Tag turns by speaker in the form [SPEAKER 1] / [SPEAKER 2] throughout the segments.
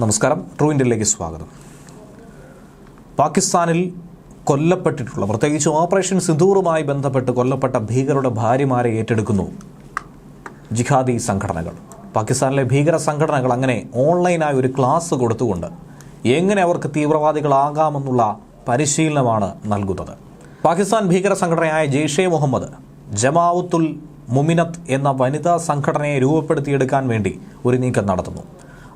[SPEAKER 1] നമസ്കാരം. ട്രൂ ഇന്ത്യയിലേക്ക് സ്വാഗതം. പാകിസ്ഥാനിൽ കൊല്ലപ്പെട്ടിട്ടുള്ള പ്രത്യേകിച്ച് ഓപ്പറേഷൻ സിന്ധൂറുമായി ബന്ധപ്പെട്ട് കൊല്ലപ്പെട്ട ഭീകരരുടെ ഭാര്യമാരെ ഏറ്റെടുക്കുന്നു ജിഹാദി സംഘടനകൾ. പാകിസ്ഥാനിലെ ഭീകര സംഘടനകൾ അങ്ങനെ ഓൺലൈനായി ഒരു ക്ലാസ് കൊടുത്തുകൊണ്ട് എങ്ങനെ അവർക്ക് തീവ്രവാദികളാകാമെന്നുള്ള പരിശീലനമാണ് നൽകുന്നത്. പാകിസ്ഥാൻ ഭീകര സംഘടനയായ ജെയ്ഷെ മുഹമ്മദ് ജമാവുത്തുൽ മുമിനത്ത് എന്ന വനിതാ സംഘടനയെ രൂപപ്പെടുത്തിയെടുക്കാൻ വേണ്ടി ഒരു നീക്കം നടത്തുന്നു.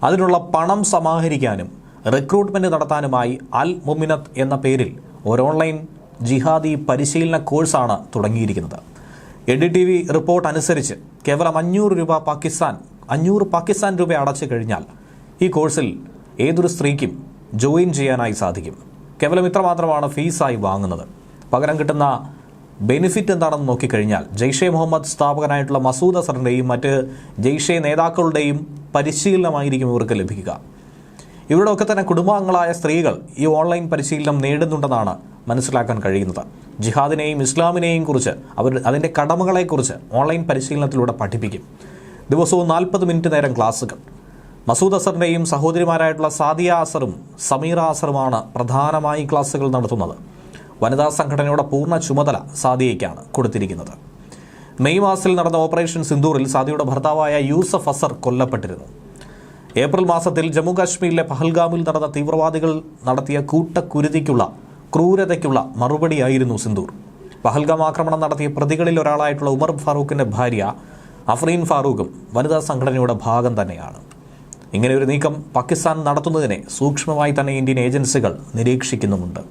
[SPEAKER 1] അതിനുള്ള പണം സമാഹരിക്കാനും റിക്രൂട്ട്മെന്റ് നടത്താനുമായി അൽ മുമിനത്ത് എന്ന പേരിൽ ഒരു ഓൺലൈൻ ജിഹാദി പരിശീലന കോഴ്സാണ് തുടങ്ങിയിരിക്കുന്നത്. A D T V report അനുസരിച്ച് കേവലം അഞ്ഞൂറ് രൂപ പാകിസ്ഥാൻ അഞ്ഞൂറ് പാകിസ്ഥാൻ രൂപ അടച്ചു കഴിഞ്ഞാൽ ഈ കോഴ്സിൽ ഏതൊരു സ്ത്രീക്കും ജോയിൻ ചെയ്യാനായി സാധിക്കും. കേവലം ഇത്ര മാത്രമാണ് ഫീസായി വാങ്ങുന്നത്. പകരം കിട്ടുന്ന ബെനിഫിറ്റ് എന്താണെന്ന് നോക്കിക്കഴിഞ്ഞാൽ ജെയ്ഷെ മുഹമ്മദ് സ്ഥാപകനായിട്ടുള്ള മസൂദ് അസറിന്റെയും മറ്റ് ജെയ്ഷെ നേതാക്കളുടെയും പരിശീലനമായിരിക്കും ഇവർക്ക് ലഭിക്കുക. ഇവരുടെ ഒക്കെ തന്നെ കുടുംബാംഗങ്ങളായ സ്ത്രീകൾ ഈ ഓൺലൈൻ പരിശീലനം നേടുന്നുണ്ടെന്നാണ് മനസ്സിലാക്കാൻ കഴിയുന്നത്. ജിഹാദിനെയും ഇസ്ലാമിനെയും കുറിച്ച് അവർ അതിന്റെ കടമകളെക്കുറിച്ച് ഓൺലൈൻ പരിശീലനത്തിലൂടെ പഠിപ്പിക്കും. ദിവസവും നാൽപ്പത് മിനിറ്റ് നേരം ക്ലാസ്സുകൾ. മസൂദ് അസറിന്റെയും സഹോദരിമാരായിട്ടുള്ള സാദിയ അസറും സമീറ അസറുമാണ് പ്രധാനമായി ക്ലാസ്സുകൾ നടത്തുന്നത്. വനിതാ സംഘടനയുടെ പൂർണ ചുമതല സാദിയയ്ക്കാണ് കൊടുത്തിരിക്കുന്നത്. മെയ് മാസത്തിൽ നടന്ന ഓപ്പറേഷൻ സിന്ദൂറിൽ സാദിയുടെ ഭർത്താവായ യൂസഫ് അസർ കൊല്ലപ്പെട്ടിരുന്നു. ഏപ്രിൽ മാസത്തിൽ ജമ്മു കാശ്മീരിലെ പഹൽഗാമിൽ നടന്ന തീവ്രവാദികൾ നടത്തിയ കൂട്ടക്കുരുതിക്കുള്ള ക്രൂരതയ്ക്കുള്ള മറുപടിയായിരുന്നു സിന്ദൂർ. പഹൽഗാം ആക്രമണം നടത്തിയ പ്രതികളിൽ ഒരാളായിട്ടുള്ള ഉമർ ഫാറൂഖിന്റെ ഭാര്യ അഫ്രീൻ ഫാറൂഖും വനിതാ സംഘടനയുടെ ഭാഗം തന്നെയാണ്. ഇങ്ങനെ ഒരു നീക്കം പാകിസ്ഥാൻ നടത്തുന്നതിനെ സൂക്ഷ്മമായി തന്നെ ഇന്ത്യൻ ഏജൻസികൾ നിരീക്ഷിക്കുന്നുമുണ്ട്.